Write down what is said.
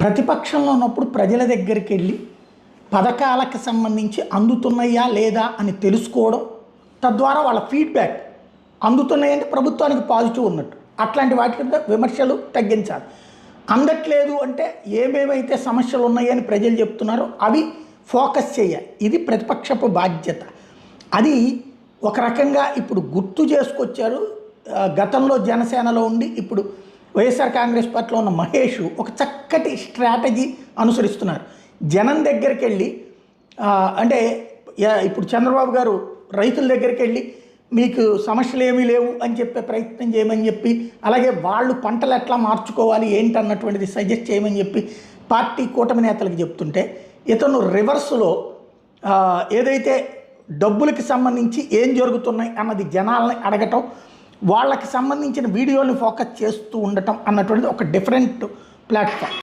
ప్రతిపక్షంలో ఉన్నప్పుడు ప్రజల దగ్గరికి వెళ్ళి పథకాలకు సంబంధించి అందుతున్నాయా లేదా అని తెలుసుకోవడం తద్వారా వాళ్ళ ఫీడ్బ్యాక్ అందుతున్నాయంటే ప్రభుత్వానికి పాజిటివ్ ఉన్నట్టు. అట్లాంటి వాటి కింద విమర్శలు తగ్గించాలి. అందట్లేదు అంటే ఏమేమైతే సమస్యలు ఉన్నాయని ప్రజలు చెప్తున్నారో అవి ఫోకస్ చేయాలి. ఇది ప్రతిపక్షపు బాధ్యత. అది ఒక రకంగా ఇప్పుడు గుర్తు చేసుకొచ్చారు. గతంలో జనసేనలో ఉండి ఇప్పుడు వైఎస్ఆర్ కాంగ్రెస్ పార్టీలో ఉన్న మహేష్ ఒక చక్కటి స్ట్రాటజీ అనుసరిస్తున్నారు. జనం దగ్గరికి వెళ్ళి అంటే ఇప్పుడు చంద్రబాబు గారు రైతుల దగ్గరికి వెళ్ళి మీకు సమస్యలు ఏమీ లేవు అని చెప్పే ప్రయత్నం చేయమని చెప్పి అలాగే వాళ్ళు పంటలు ఎట్లా మార్చుకోవాలి ఏంటన్నటువంటిది సజెస్ట్ చేయమని చెప్పి పార్టీ కూటమి నేతలకు చెప్తుంటే ఇతను రివర్స్లో ఏదైతే డబ్బులకి సంబంధించి ఏం జరుగుతున్నాయి అన్నది జనాలని అడగటం వాళ్ళకి సంబంధించిన వీడియోని ఫోకస్ చేస్తూ ఉండటం అన్నటువంటిది ఒక డిఫరెంట్ ప్లాట్ఫామ్